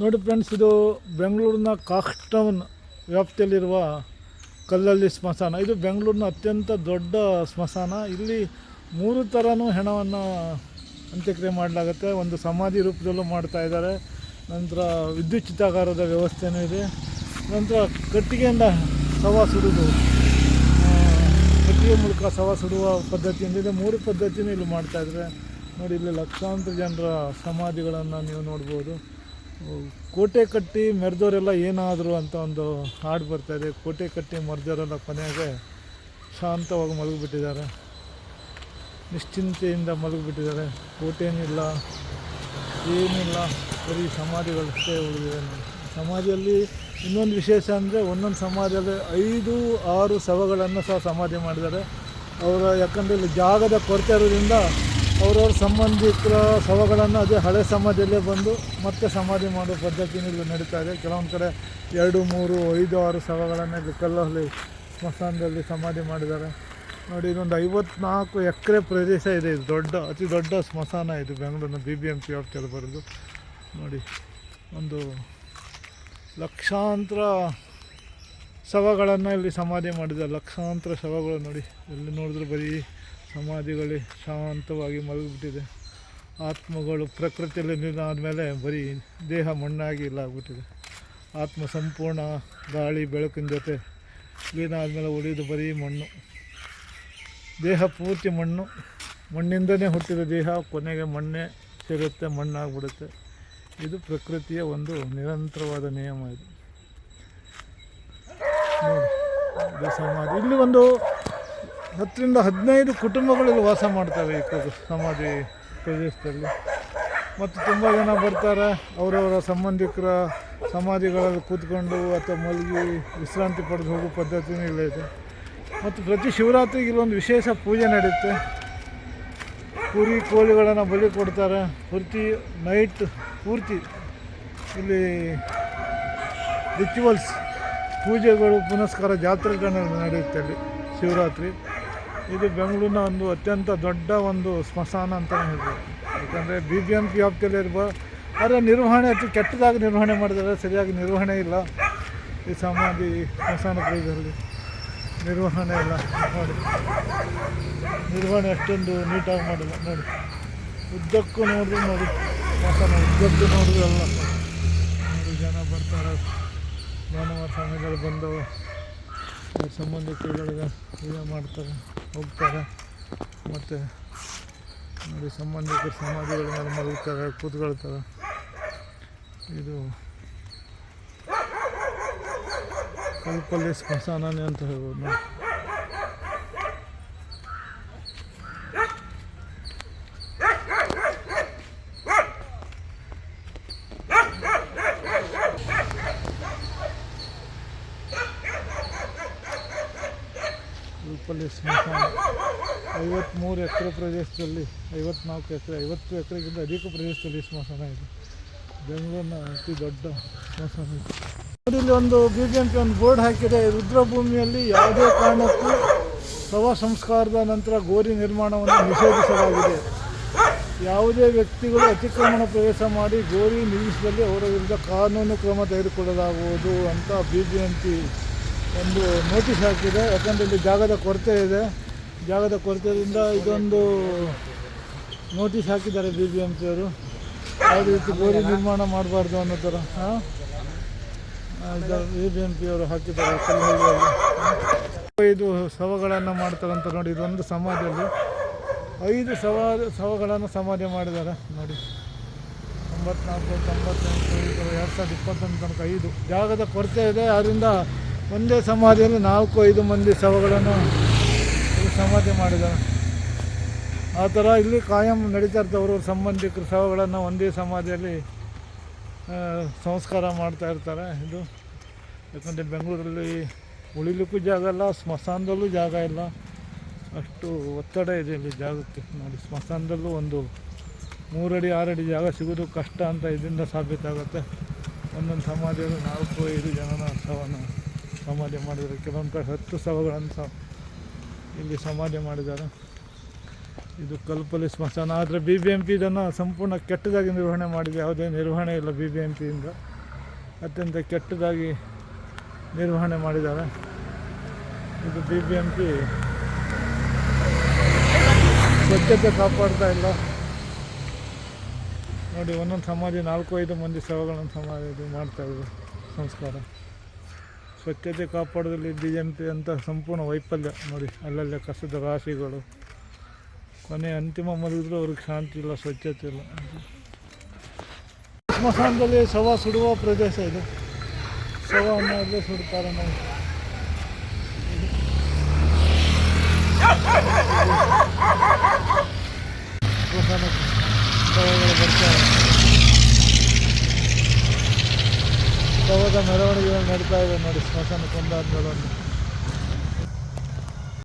ನೋಡಿ ಫ್ರೆಂಡ್ಸ್ ಇದು ಬೆಂಗಳೂರಿನ ಕಾಕ್ಟೌನ್ ವ್ಯಾಪ್ತಿಯಲ್ಲಿರುವ ಕಲ್ಲಲ್ಲಿ ಸ್ಮಶಾನ. ಇದು ಬೆಂಗಳೂರಿನ ಅತ್ಯಂತ ದೊಡ್ಡ ಸ್ಮಶಾನ. ಇಲ್ಲಿ ಮೂರು ಥರನೂ ಹೆಣವನ್ನು ಅಂತ್ಯಕ್ರಿಯೆ ಮಾಡಲಾಗುತ್ತೆ. ಒಂದು ಸಮಾಧಿ ರೂಪದಲ್ಲೂ ಮಾಡ್ತಾ ಇದ್ದಾರೆ. ನಂತರ ವಿದ್ಯುತ್ ಚಿತಾಗಾರದ ವ್ಯವಸ್ಥೆನೂ ಇದೆ. ನಂತರ ಕಟ್ಟಿಗೆಯಿಂದ ಸವ ಸುಡುವುದು ಕಟ್ಟಿಗೆ ಮೂಲಕ ಸವ ಸುಡುವ ಪದ್ಧತಿಯಿಂದ ಇದೆ. ಮೂರು ಪದ್ಧತಿನೂ ಇಲ್ಲಿ ಮಾಡ್ತಾಯಿದ್ರೆ ನೋಡಿ, ಇಲ್ಲಿ ಲಕ್ಷಾಂತರ ಜನರ ಸಮಾಧಿಗಳನ್ನು ನೀವು ನೋಡ್ಬೋದು. ಕೋಟೆ ಕಟ್ಟಿ ಮೆರೆದವರೆಲ್ಲ ಏನಾದರೂ ಅಂತ ಒಂದು ಹಾಡು ಬರ್ತಾಯಿದೆ ಕೋಟೆ ಕಟ್ಟಿ ಮರೆದವರೆಲ್ಲ ಕೊನೆಗೆ ಶಾಂತವಾಗಿ ಮಲಗಿಬಿಟ್ಟಿದ್ದಾರೆ. ನಿಶ್ಚಿಂತೆಯಿಂದ ಮಲಗಿಬಿಟ್ಟಿದ್ದಾರೆ. ಕೋಟೆನಿಲ್ಲ ಏನಿಲ್ಲ, ಬರೀ ಸಮಾಧಿಗಳಷ್ಟೇ ಉಳಿದಿದೆ. ಸಮಾಧಿಯಲ್ಲಿ ಇನ್ನೊಂದು ವಿಶೇಷ ಅಂದರೆ ಒಂದೊಂದು ಸಮಾಧಿಯಲ್ಲಿ ಐದು, ಆರು ಶವಗಳನ್ನು ಸಹ ಸಮಾಧಿ ಮಾಡಿದ್ದಾರೆ. ಅವರ ಯಾಕಂದರೆ ಇಲ್ಲಿ ಜಾಗದ ಕೊರತೆ ಇರೋದ್ರಿಂದ ಅವರವ್ರ ಸಂಬಂಧಿಕರ ಶವಗಳನ್ನು ಅದೇ ಹಳೆ ಸಮಾಧಿಯಲ್ಲೇ ಬಂದು ಮತ್ತೆ ಸಮಾಧಿ ಮಾಡೋ ಪದ್ಧತಿನೂ ಇಲ್ಲಿ ನಡೀತಾ ಇದೆ. ಕೆಲವೊಂದು ಕಡೆ ಎರಡು, ಮೂರು, ಐದು, ಆರು ಶವಗಳನ್ನು ಕಲ್ಲಲ್ಲಿ ಸ್ಮಶಾನದಲ್ಲಿ ಸಮಾಧಿ ಮಾಡಿದ್ದಾರೆ. ನೋಡಿ, ಇದೊಂದು ಐವತ್ನಾಲ್ಕು ಎಕರೆ ಪ್ರದೇಶ ಇದೆ. ಇದು ದೊಡ್ಡ, ಅತಿ ದೊಡ್ಡ ಸ್ಮಶಾನ ಇದು ಬೆಂಗಳೂರಿನ B B M P of ಬರೋದು ನೋಡಿ, ಒಂದು ಲಕ್ಷಾಂತರ ಶವಗಳನ್ನು ಇಲ್ಲಿ ಸಮಾಧಿ ಮಾಡಿದ್ದಾರೆ. ಲಕ್ಷಾಂತರ ಶವಗಳು ನೋಡಿ, ಎಲ್ಲಿ ನೋಡಿದ್ರೆ ಬರೀ ಸಮಾಧಿಗಳು ಶಾಂತವಾಗಿ ಮಲಗಿಬಿಟ್ಟಿದೆ. ಆತ್ಮಗಳು ಪ್ರಕೃತಿಯಲ್ಲಿ ನಿಲ್ಲ ಆದಮೇಲೆ ಬರೀ ದೇಹ ಮಣ್ಣಾಗಿ ಇಲ್ಲ ಆಗ್ಬಿಟ್ಟಿದೆ. ಆತ್ಮ ಸಂಪೂರ್ಣ ಗಾಳಿ ಬೆಳಕಿನ ಜೊತೆ ಲೀನ ಆದಮೇಲೆ ಉಳಿದು ಬರೀ ಮಣ್ಣು. ದೇಹ ಪೂರ್ತಿ ಮಣ್ಣು. ಮಣ್ಣಿಂದನೇ ಹುಟ್ಟಿದ ದೇಹ, ಕೊನೆಗೆ ಮಣ್ಣೇ ಸೇರುತ್ತೆ ಮಣ್ಣಾಗ್ಬಿಡುತ್ತೆ. ಇದು ಪ್ರಕೃತಿಯ ಒಂದು ನಿರಂತರವಾದ ನಿಯಮ ಇದು ಸಮಾಧಿ. ಇಲ್ಲಿ ಒಂದು ಹತ್ತರಿಂದ ಹದಿನೈದು ಕುಟುಂಬಗಳು ಇಲ್ಲಿ ವಾಸ ಮಾಡ್ತವೆ ಈ ಸಮಾಧಿ ಪ್ರದೇಶದಲ್ಲಿ. ಮತ್ತು ತುಂಬ ಜನ ಬರ್ತಾರೆ. ಅವರವರ ಸಂಬಂಧಿಕರ ಸಮಾಧಿಗಳಲ್ಲಿ ಕೂತ್ಕೊಂಡು ಅಥವಾ ಮಲಗಿ ವಿಶ್ರಾಂತಿ ಪಡೆದು ಹೋಗೋ ಪದ್ಧತಿನೂ ಇಲ್ಲ ಇದೆ. ಮತ್ತು ಪ್ರತಿ ಶಿವರಾತ್ರಿಗೆ ಇಲ್ಲೊಂದು ವಿಶೇಷ ಪೂಜೆ ನಡೆಯುತ್ತೆ. ಕುರಿ ಕೋಳಿಗಳನ್ನು ಬಲಿ ಕೊಡ್ತಾರೆ. ಪೂರ್ತಿ ನೈಟ್ ಪೂರ್ತಿ ಇಲ್ಲಿ ರಿಚುವಲ್ಸ್ ಪೂಜೆಗಳು, ಪುನಸ್ಕಾರ ಜಾತ್ರೆಗಳು ನಡೆಯುತ್ತೆ ಅಲ್ಲಿ. ಶಿವರಾತ್ರಿ. ಇದು ಬೆಂಗಳೂರಿನ ಒಂದು ಅತ್ಯಂತ ದೊಡ್ಡ ಒಂದು ಸ್ಮಶಾನ ಅಂತಲೇ ಹೇಳ್ಬೋದು. ಯಾಕಂದರೆ ಬಿ ಬಿ ಎಂ ಪಿ ವ್ಯಾಪ್ತಿಯಲ್ಲಿ ಇರ್ಬೋದು ಆದರೆ ನಿರ್ವಹಣೆ ಅತಿ ಕೆಟ್ಟದಾಗಿ ನಿರ್ವಹಣೆ ಮಾಡಿದ್ದಾರೆ. ಸರಿಯಾಗಿ ನಿರ್ವಹಣೆ ಇಲ್ಲ. ಈ ಸಮಾಧಿ ಸ್ಮಶಾನ ಪ್ರದೇಶದಲ್ಲಿ ನಿರ್ವಹಣೆ ಇಲ್ಲ ನೋಡಿ ನಿರ್ವಹಣೆ ಅಷ್ಟೊಂದು ನೀಟಾಗಿ ಮಾಡಿಲ್ಲ. ನೋಡಿ. ಉದ್ದಕ್ಕೂ ನೋಡಿದ್ರು ನೋಡಿ. ಸ್ಮಶಾನ ಉದ್ದಕ್ಕೂ ನೋಡಿದ್ರು ಎಲ್ಲ. ನೋಡಿ, ಜನ ಬರ್ತಾರೆ. ಮಾನವ ಸ್ವಾಮಿಗಳು ಬಂದು ಅವ್ರ ಸಂಬಂಧಿಕರುಗಳಿಗೆ ಪೂಜೆ ಮಾಡ್ತಾರೆ. ಹೋಗ್ತಾರೆ. ಮತ್ತು ನೋಡಿ ಸಂಬಂಧಿಕರ ಸಮಾಧಿಗಳ ಮೇಲೆ ಮಲಗ್ತಾರೆ ಕೂತ್ಕೊಳ್ತಾರೆ. ಇದು ಕಲ್ಪಲ್ಲಿ ಸ್ಮಶಾನನೇ ಅಂತ ಹೇಳ್ಬೋದು ನೋಡಿ ಕಲ್ಪಲ್ಲಿ ಸ್ಮಶಾನ ಐವತ್ತ್ಮೂರು ಎಕರೆ ಪ್ರದೇಶದಲ್ಲಿ, ಐವತ್ನಾಲ್ಕು ಎಕರೆ, ಐವತ್ತು ಎಕರೆಗಿಂತ ಅಧಿಕ ಪ್ರದೇಶದಲ್ಲಿ ಸ್ಮಶಾನ ಇದೆ. ಬೆಂಗಳೂರಿನ ಅತಿ ದೊಡ್ಡ ಸ್ಮಶಾನ ಇದೆ. ಇಲ್ಲಿ ಒಂದು ಬಿ ಬಿ ಎಂ ಒಂದು ಬೋರ್ಡ್ ಹಾಕಿದೆ. ರುದ್ರಭೂಮಿಯಲ್ಲಿ ಯಾವುದೇ ಕಾರಣಕ್ಕೂ ಶವ ಸಂಸ್ಕಾರದ ನಂತರ ಗೋರಿ ನಿರ್ಮಾಣವನ್ನು ನಿಷೇಧಿಸಲಾಗಿದೆ. ಯಾವುದೇ ವ್ಯಕ್ತಿಗಳು ಅತಿಕ್ರಮಣ ಪ್ರವೇಶ ಮಾಡಿ ಗೋರಿ ನಿಲ್ಲಿಸಿದಲ್ಲಿ ಅವರ ವಿರುದ್ಧ ಕಾನೂನು ಕ್ರಮ ತೆಗೆದುಕೊಳ್ಳಲಾಗುವುದು ಅಂತ ಬಿ ಬಿ ಎಂ ಪಿ ಒಂದು ನೋಟಿಸ್ ಹಾಕಿದೆ, ಯಾಕಂದರೆ ಇಲ್ಲಿ ಜಾಗದ ಕೊರತೆ ಇದೆ. ಜಾಗದ ಕೊರತೆಯಿಂದ ಇದೊಂದು ನೋಟಿಸ್ ಹಾಕಿದ್ದಾರೆ ಬಿ ಬಿ ಎಂ ಪಿಯವರು ಯಾವುದೇ ರೀತಿ ಗೋರಿ ನಿರ್ಮಾಣ ಮಾಡಬಾರ್ದು ಅನ್ನೋ ಥರ ಬಿ ಬಿ ಎಂ ಪಿಯವರು ಹಾಕಿದ್ದಾರೆ ಕಲ್ಲಹಳ್ಳಿಯಲ್ಲಿ ಐದು ಶವಗಳನ್ನು ಮಾಡ್ತಾರಂತ ನೋಡಿ, ಇದೊಂದು ಸಮಾಜದಲ್ಲಿ ಐದು ಸವ ಸವಗಳನ್ನು ಸಮಾಧಿ ಮಾಡಿದ್ದಾರೆ ನೋಡಿ. ತೊಂಬತ್ನಾಲ್ಕು, ತೊಂಬತ್ತೆಂಟು ಎರಡು ಸಾವಿರದ ಇಪ್ಪತ್ತೊಂದು ತನಕ ಐದು. ಜಾಗದ ಕೊರತೆ ಇದೆ ಆದ್ದರಿಂದ ಒಂದೇ ಸಮಾಧಿಯಲ್ಲಿ ನಾಲ್ಕು, ಐದು ಮಂದಿ ಶವಗಳನ್ನು ಸಮಾಧಿ ಮಾಡಿದ್ದಾರೆ. ಆ ಥರ ಇಲ್ಲಿ ಕಾಯಂ ನಡೀತಾ ಇರ್ತವೆ ಅವ್ರವ್ರ ಸಂಬಂಧಿಕರ ಶವಗಳನ್ನು ಒಂದೇ ಸಮಾಧಿಯಲ್ಲಿ ಸಂಸ್ಕಾರ ಮಾಡ್ತಾ ಇರ್ತಾರೆ. ಇದು ಯಾಕಂದರೆ ಬೆಂಗಳೂರಲ್ಲಿ ಉಳಿಲಿಕ್ಕೂ ಜಾಗ ಇಲ್ಲ, ಸ್ಮಶಾನದಲ್ಲೂ ಜಾಗ ಇಲ್ಲ. ಅಷ್ಟು ಒತ್ತಡ ಇದೆ ಇಲ್ಲಿ ಜಾಗಕ್ಕೆ. ನೋಡಿ, ಸ್ಮಶಾನದಲ್ಲೂ ಒಂದು ಮೂರಡಿ, ಆರಡಿ ಜಾಗ ಸಿಗೋದು ಕಷ್ಟ ಅಂತ ಇದರಿಂದ ಸಾಬೀತಾಗುತ್ತೆ. ಒಂದೊಂದು ಸಮಾಧಿಯಲ್ಲಿ ನಾಲ್ಕು, ಐದು ಜನನ ಶವನ ಸಮಾಧಿ ಮಾಡಿದ್ದಾರೆ. ಕೆಲವೊಂದು ಕಡೆ ಹತ್ತು ಶವಗಳನ್ನು ಸಹ ಇಲ್ಲಿ ಸಮಾಧಿ ಮಾಡಿದ್ದಾರೆ. ಇದು ಕಲ್ಪಲಿ ಸ್ಮಶಾನ. ಆದರೆ ಬಿ ಬಿ ಎಂ ಪಿ ಇದನ್ನು ಸಂಪೂರ್ಣ ಕೆಟ್ಟದಾಗಿ ನಿರ್ವಹಣೆ ಮಾಡಿದೆ. ಯಾವುದೇ ನಿರ್ವಹಣೆ ಇಲ್ಲ ಬಿ ಬಿ ಎಂ ಪಿಯಿಂದ ಅತ್ಯಂತ ಕೆಟ್ಟದಾಗಿ ನಿರ್ವಹಣೆ ಮಾಡಿದ್ದಾರೆ. ಇದು ಬಿ ಬಿ ಎಂ ಪಿ ಸ್ವಚ್ಛತೆ ಕಾಪಾಡ್ತಾ ಇಲ್ಲ. ನೋಡಿ, ಒಂದೊಂದು ಸಮಾಧಿ ನಾಲ್ಕು, ಐದು ಮಂದಿ ಶವಗಳನ್ನು ಸಮಾಧಿ ಮಾಡ್ತಾ ಇದ್ದರು. ಸಂಸ್ಕಾರ ಸ್ವಚ್ಛತೆ ಕಾಪಾಡೋದ್ರಲ್ಲಿ ಬಿ ಎಂ ಪಿ ಅಂತ ಸಂಪೂರ್ಣ ವೈಫಲ್ಯ ನೋಡಿ, ಅಲ್ಲಲ್ಲೇ ಕಸದ ರಾಶಿಗಳು. ಕೊನೆ ಅಂತಿಮ ಮಲಗಿದ್ರು ಅವ್ರಿಗೆ ಶಾಂತಿ ಇಲ್ಲ, ಸ್ವಚ್ಛತೆ ಇಲ್ಲ. ಸ್ಮಶಾನದಲ್ಲಿ ಶವ ಸುಡುವ ಪ್ರದೇಶ ಇದು. ಶವವನ್ನು ಅಲ್ಲೇ ಸುಡ್ತಾರೆ ನಾವು ಬರ್ತಾರೆ. ಶವದ ಮೆರವಣಿಗೆ ನಡೀತಾ ಇದೆ ನೋಡಿ ಸ್ಮಶಾನ ಕೊಂದಾದ್ಮೇಲೆ ಒಂದು